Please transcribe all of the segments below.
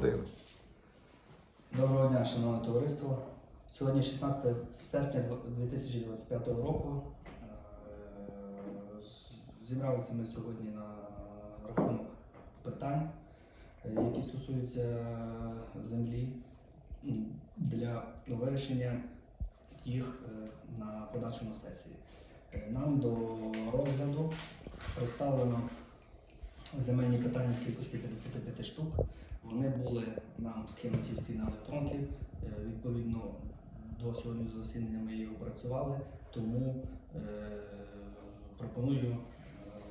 1. Доброго дня, шановне товариство. Сьогодні 16 серпня 2025 року. Е, Зібралися ми сьогодні на рахунок питань, які стосуються землі для вирішення їх е, на подальшому сесії. Е, Нам до розгляду представлено земельні питання в кількості 55 штук. Вони були нам скинуті всі на електронки. Е, Відповідно, до сьогоднішнього засідання ми їх опрацювали, тому е, пропоную е,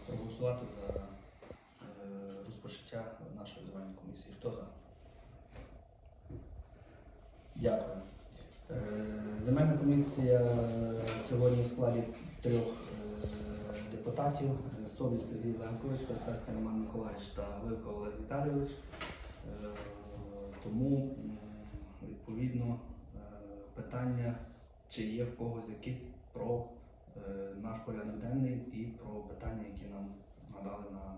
проголосувати за е, розпочаття нашої земельної комісії. Хто за? Дякую. Земельна комісія сьогодні в складі трьох депутатів: Соболь Сергій Ленкович, Костецький Роман Миколаївич та Гливко Олег Віталійович. Е, Тому відповідно е, питання, чи є в когось якісь про е, наш порядок денний і про питання, які нам надали на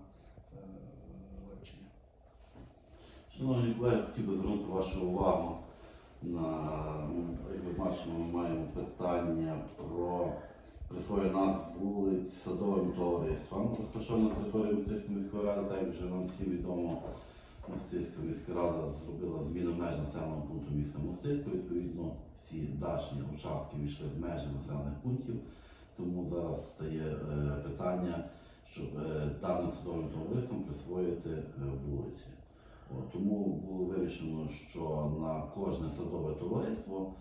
вивчення. Шановні колеги, хотів би звернути вашу увагу на, ну, як ви бачимо, ми маємо питання про присвоєння назв вулиць садовим товариствам, розташовано на території Мостицької міської ради, так як вже вам всім відомо, Мостицька міська рада зробила зміну меж населеного пункту міста Мостицька. Відповідно, всі дачні участки війшли в межі населених пунктів. Тому зараз стає е, питання, щоб е, даним садовим товариством присвоїти е, вулиці. Тому було вирішено, що на кожне садове товариство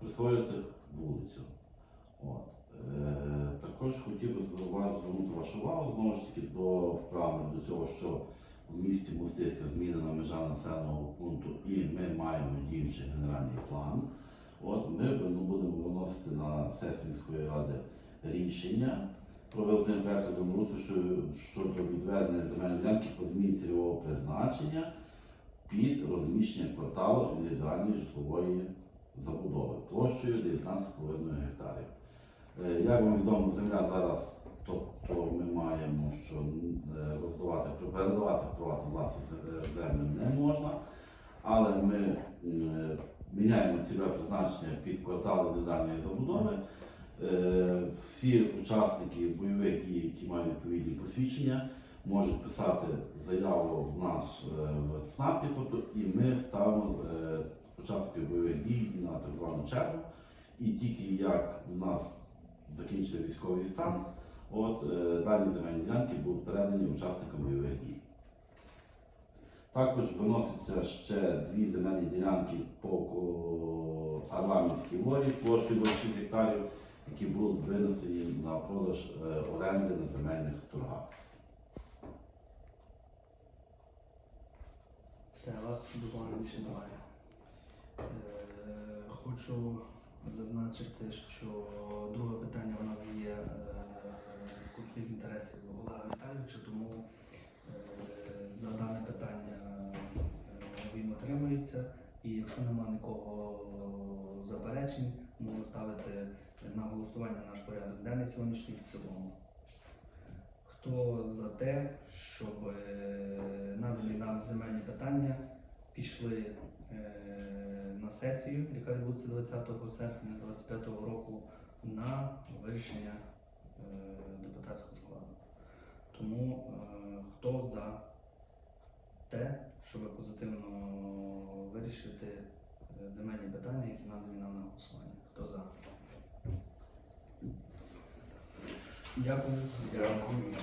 присвоїти вулицю. Також хотів би звернути вашу увагу знову ж таки до вправи до цього, що в місті Мостиська змінена межа населеного пункту і ми маємо діючий генеральний план. От ми будемо виносити на сесію міської ради рішення про визнання проекту землеустрою що- щодо відведення земельної ділянки по зміні цільового призначення під розміщення кварталу індивідуальної житлової забудови площею 19,5 гектарів. Е, Як вам відомо, земля зараз, тобто ми маємо, що е, роздавати, передавати в приватну власність е, землю не можна, але ми міняємо цільове призначення під квартал індивідуальної забудови. Всі учасники бойових дій, які мають відповідні посвідчення, можуть писати заяву в нас в ЦНАПі, тобто і ми ставимо учасників бойових дій на так звану чергу. І тільки як в нас закінчиться військовий стан, от е, дані земельні ділянки будуть передані учасникам бойових дій. Також виносяться ще дві земельні ділянки по Арламівській ворі площею 26 гектарів, які будуть винесені на продаж е, оренди на земельних торгах. Все, вас доповнення більше немає. Е, Хочу зазначити, що друге питання у нас є е, конфлікт інтересів Олега Віталійовича, тому е, за дане питання е, він отримується. І якщо нема нікого заперечень, можу ставити на голосування наш порядок денний сьогоднішній в цілому. Хто за те, щоб надані нам земельні питання пішли на сесію, яка відбудеться 20 серпня 2025 року, на вирішення е, депутатського складу. Тому е, хто за те, щоб позитивно вирішити е, земельні питання, які надані нам на голосування? Хто за? Дякую. Дякую.